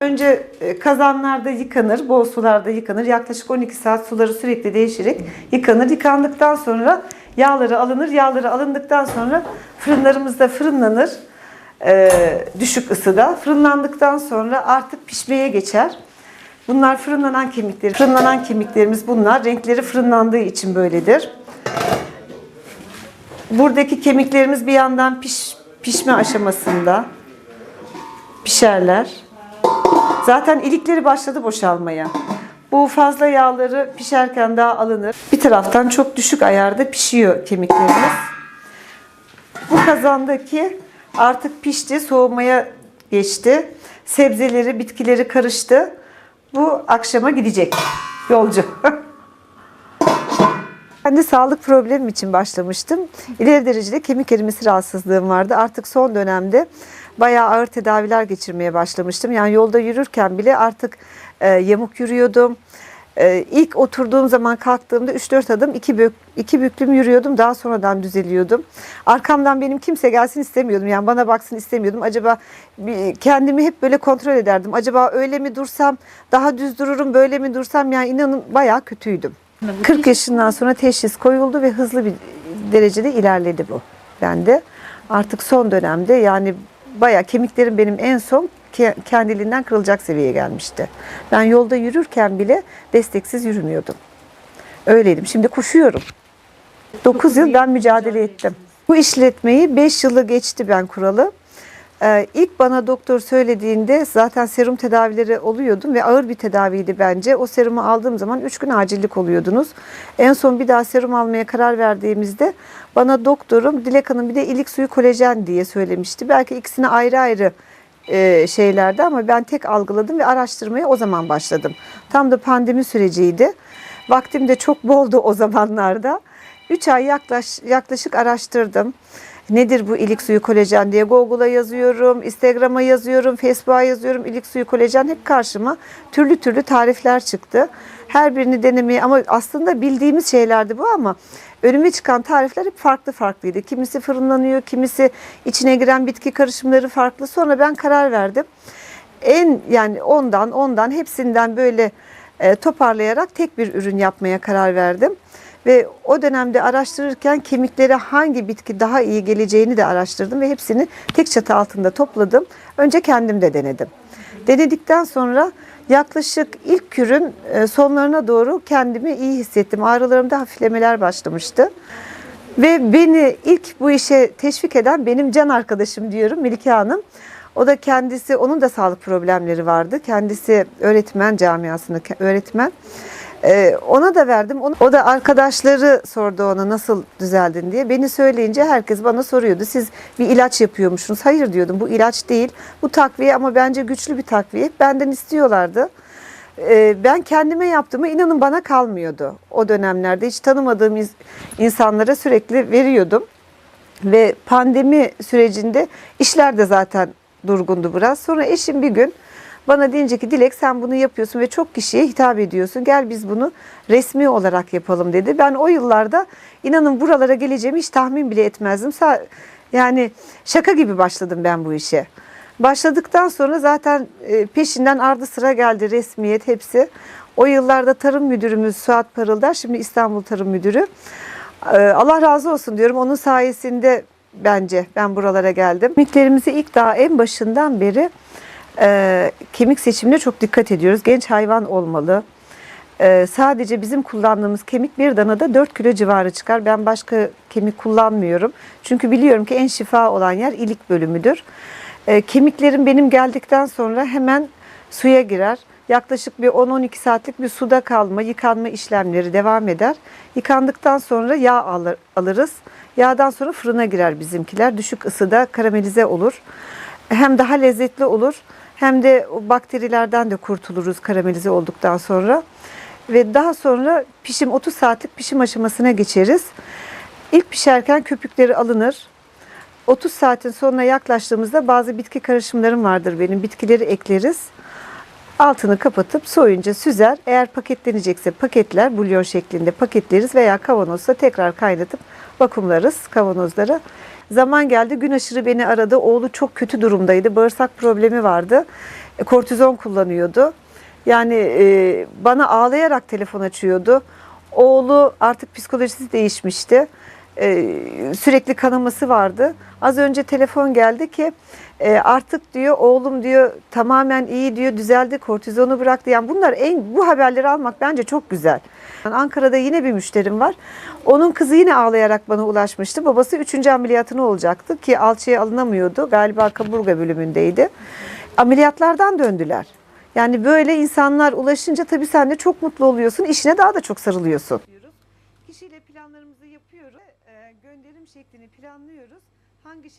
Önce e, kazanlarda yıkanır, bol sularda yıkanır. Yaklaşık 12 saat suları sürekli değişerek yıkanır. Yıkandıktan sonra yağları alınır. Yağları alındıktan sonra fırınlarımızda fırınlanır. e, düşük ısıda. Fırınlandıktan sonra artık pişmeye geçer. Bunlar fırınlanan kemikleri. Fırınlanan kemiklerimiz bunlar. Renkleri fırınlandığı için böyledir. Buradaki kemiklerimiz bir yandan piş, pişme aşamasında pişerler. Zaten ilikleri başladı boşalmaya. Bu fazla yağları pişerken daha alınır. Bir taraftan çok düşük ayarda pişiyor kemiklerimiz. Bu kazandaki artık pişti, soğumaya geçti. Sebzeleri, bitkileri karıştı. Bu akşama gidecek yolcu. Ben de sağlık problemim için başlamıştım. İleri derecede kemik erimesi rahatsızlığım vardı. Artık son dönemde bayağı ağır tedaviler geçirmeye başlamıştım. Yani yolda yürürken bile artık e, yamuk yürüyordum. E, ilk oturduğum zaman kalktığımda 3-4 adım iki, bük, iki büklüm yürüyordum. Daha sonradan düzeliyordum. Arkamdan benim kimse gelsin istemiyordum. Yani bana baksın istemiyordum. Acaba kendimi hep böyle kontrol ederdim. Acaba öyle mi dursam daha düz dururum böyle mi dursam yani inanın bayağı kötüydüm. 40 yaşından sonra teşhis koyuldu ve hızlı bir derecede ilerledi bu bende. Artık son dönemde yani bayağı kemiklerim benim en son ke- kendiliğinden kırılacak seviyeye gelmişti. Ben yolda yürürken bile desteksiz yürümüyordum. Öyleydim. Şimdi koşuyorum. 9 yıl ben mücadele ettim. Bu işletmeyi 5 yılı geçti ben kuralı. Ee, ilk bana doktor söylediğinde zaten serum tedavileri oluyordum ve ağır bir tedaviydi bence. O serumu aldığım zaman 3 gün acillik oluyordunuz. En son bir daha serum almaya karar verdiğimizde bana doktorum Dilek Hanım bir de ilik suyu kolajen diye söylemişti. Belki ikisini ayrı ayrı e, şeylerdi ama ben tek algıladım ve araştırmaya o zaman başladım. Tam da pandemi süreciydi. Vaktim de çok boldu o zamanlarda. 3 ay yaklaş, yaklaşık araştırdım. Nedir bu ilik suyu kolajen diye Google'a yazıyorum, Instagram'a yazıyorum, Facebook'a yazıyorum. İlik suyu kolajen hep karşıma türlü türlü tarifler çıktı. Her birini denemeye ama aslında bildiğimiz şeylerdi bu ama önüme çıkan tarifler hep farklı farklıydı. Kimisi fırınlanıyor, kimisi içine giren bitki karışımları farklı. Sonra ben karar verdim. En yani ondan ondan hepsinden böyle e, toparlayarak tek bir ürün yapmaya karar verdim. Ve o dönemde araştırırken kemiklere hangi bitki daha iyi geleceğini de araştırdım ve hepsini tek çatı altında topladım. Önce kendim de denedim. Denedikten sonra yaklaşık ilk kürün e, sonlarına doğru kendimi iyi hissettim. Ağrılarımda hafiflemeler başlamıştı. Ve beni ilk bu işe teşvik eden benim can arkadaşım diyorum Melike Hanım. O da kendisi, onun da sağlık problemleri vardı. Kendisi öğretmen camiasında öğretmen. Ee, ona da verdim. O da arkadaşları sordu ona nasıl düzeldin diye. Beni söyleyince herkes bana soruyordu. Siz bir ilaç yapıyormuşsunuz. Hayır diyordum bu ilaç değil. Bu takviye ama bence güçlü bir takviye. Benden istiyorlardı. Ee, ben kendime yaptığımı inanın bana kalmıyordu. O dönemlerde hiç tanımadığım ins- insanlara sürekli veriyordum. Ve pandemi sürecinde işler de zaten durgundu biraz. Sonra eşim bir gün bana deyince ki Dilek sen bunu yapıyorsun ve çok kişiye hitap ediyorsun. Gel biz bunu resmi olarak yapalım dedi. Ben o yıllarda inanın buralara geleceğimi hiç tahmin bile etmezdim. Yani şaka gibi başladım ben bu işe. Başladıktan sonra zaten e, peşinden ardı sıra geldi resmiyet hepsi. O yıllarda tarım müdürümüz Suat Parıldar, şimdi İstanbul Tarım Müdürü. Ee, Allah razı olsun diyorum. Onun sayesinde bence ben buralara geldim. Kemiklerimizi ilk daha en başından beri e, kemik seçimine çok dikkat ediyoruz. Genç hayvan olmalı. Ee, sadece bizim kullandığımız kemik bir danada 4 kilo civarı çıkar. Ben başka kemik kullanmıyorum. Çünkü biliyorum ki en şifa olan yer ilik bölümüdür. Ee, kemiklerim benim geldikten sonra hemen suya girer. Yaklaşık bir 10-12 saatlik bir suda kalma, yıkanma işlemleri devam eder. Yıkandıktan sonra yağ alır, alırız. Yağdan sonra fırına girer bizimkiler. Düşük ısıda karamelize olur. Hem daha lezzetli olur hem de o bakterilerden de kurtuluruz karamelize olduktan sonra. Ve daha sonra pişim 30 saatlik pişim aşamasına geçeriz. İlk pişerken köpükleri alınır. 30 saatin sonuna yaklaştığımızda bazı bitki karışımlarım vardır benim. Bitkileri ekleriz. Altını kapatıp soyunca süzer. Eğer paketlenecekse paketler, bulyon şeklinde paketleriz veya kavanozda tekrar kaynatıp vakumlarız kavanozları. Zaman geldi gün aşırı beni aradı. Oğlu çok kötü durumdaydı. Bağırsak problemi vardı. E, Kortizon kullanıyordu. Yani e, bana ağlayarak telefon açıyordu. Oğlu artık psikolojisi değişmişti. E, sürekli kanaması vardı. Az önce telefon geldi ki e, artık diyor oğlum diyor tamamen iyi diyor düzeldi kortizonu bıraktı. Yani bunlar en bu haberleri almak bence çok güzel. Yani Ankara'da yine bir müşterim var. Onun kızı yine ağlayarak bana ulaşmıştı. Babası 3. ameliyatını olacaktı ki alçıya alınamıyordu. Galiba kaburga bölümündeydi. Ameliyatlardan döndüler. Yani böyle insanlar ulaşınca tabii sen de çok mutlu oluyorsun. İşine daha da çok sarılıyorsun. Kişiyle planlarımızı yapıyoruz. Gönderim şeklini planlıyoruz. Hangi şekilde